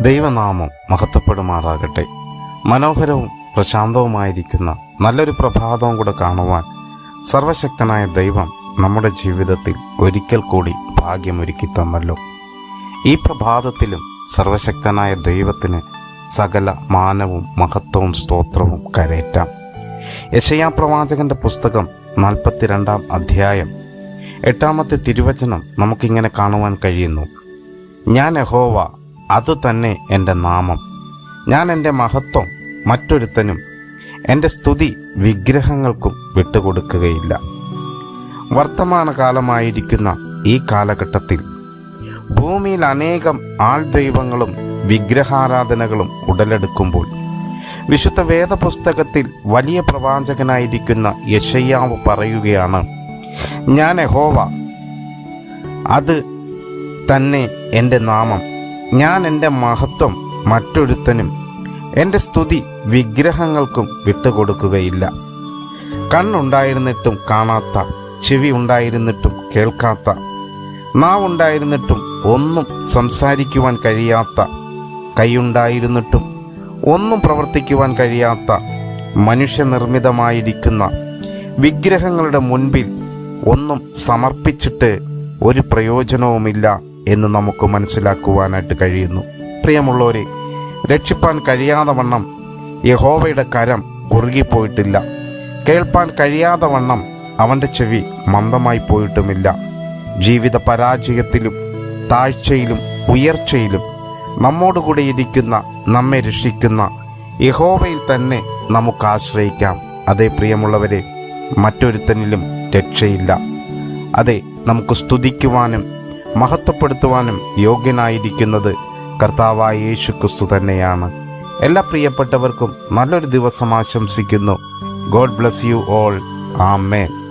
ദൈവനാമം മഹത്വപ്പെടുമാറാകട്ടെ. മനോഹരവും പ്രശാന്തവുമായിരിക്കുന്ന നല്ലൊരു പ്രഭാതവും കൂടെ കാണുവാൻ സർവശക്തനായ ദൈവം നമ്മുടെ ജീവിതത്തിൽ ഒരിക്കൽ കൂടി ഭാഗ്യമൊരുക്കി തന്നല്ലോ. ഈ പ്രഭാതത്തിലും സർവശക്തനായ ദൈവത്തിന് സകല മാനവും മഹത്വവും സ്തോത്രവും കരേറ്റാം. യശയാ പ്രവാചകന്റെ പുസ്തകം നാൽപ്പത്തിരണ്ടാം അധ്യായം എട്ടാമത്തെ തിരുവചനം നമുക്കിങ്ങനെ കാണുവാൻ കഴിയുന്നു. ഞാൻ യഹോവ അതുതന്നെ എന്റെ നാമം. ഞാൻ എന്റെ മഹത്വം മറ്റൊരുത്തനും എന്റെ സ്തുതി വിഗ്രഹങ്ങൾക്കും വിട്ടുകൊടുക്കുകയില്ല. വർത്തമാനകാലമായിരിക്കുന്ന ഈ കാലഘട്ടത്തിൽ ഭൂമിയിൽ അനേകം ആൾദൈവങ്ങളും വിഗ്രഹാരാധനകളും ഉടലെടുക്കുമ്പോൾ വിശുദ്ധ വേദപുസ്തകത്തിൽ വലിയ പ്രവാചകനായിരിക്കുന്ന യശയ്യാവ് പറയുകയാണ് ഞാൻ യഹോവ അത് തന്നെ എന്റെ നാമം. ഞാൻ എന്റെ മഹത്വം മറ്റൊരുത്തനും എന്റെ സ്തുതി വിഗ്രഹങ്ങൾക്കും വിട്ടുകൊടുക്കുകയില്ല. കണ്ണുണ്ടായിരുന്നിട്ടും കാണാത്ത ചെവി ഉണ്ടായിരുന്നിട്ടും കേൾക്കാത്ത നാവുണ്ടായിരുന്നിട്ടും ഒന്നും സംസാരിക്കുവാൻ കഴിയാത്ത കൈയുണ്ടായിരുന്നിട്ടും ഒന്നും പ്രവർത്തിക്കുവാൻ കഴിയാത്ത മനുഷ്യനിർമ്മിതമായിരിക്കുന്ന വിഗ്രഹങ്ങളുടെ മുൻപിൽ ഒന്നും സമർപ്പിച്ചിട്ട് ഒരു പ്രയോജനവുമില്ല. എന്ന് നമുക്ക് മനസ്സിലാക്കുവാനായിട്ട് കഴിയുന്നു. പ്രിയമുള്ളവരെ രക്ഷിപ്പാൻ കഴിയാതെ വണ്ണം യഹോവയുടെ കരം കുറുകിപ്പോയിട്ടില്ല. കേൾപ്പാൻ കഴിയാതെ വണ്ണം അവന്റെ ചെവി മന്ദമായി പോയിട്ടുമില്ല. ജീവിത പരാജയത്തിലും താഴ്ചയിലും ഉയർച്ചയിലും നമ്മോടുകൂടെ ഇരിക്കുന്ന നമ്മെ രക്ഷിക്കുന്ന യഹോവയിൽ തന്നെ നമുക്ക് ആശ്രയിക്കാം. അതേ പ്രിയമുള്ളവരെ മറ്റൊരുത്തനിലും രക്ഷയില്ല. അതെ നമുക്ക് സ്തുതിക്കുവാനും മഹത്വപ്പെടുത്തുവാനും യോഗ്യനായിരിക്കുന്നത് കർത്താവായ യേശു ക്രിസ്തു തന്നെയാണ്. എല്ലാ പ്രിയപ്പെട്ടവർക്കും നല്ലൊരു ദിവസം ആശംസിക്കുന്നു. God bless you all. Amen.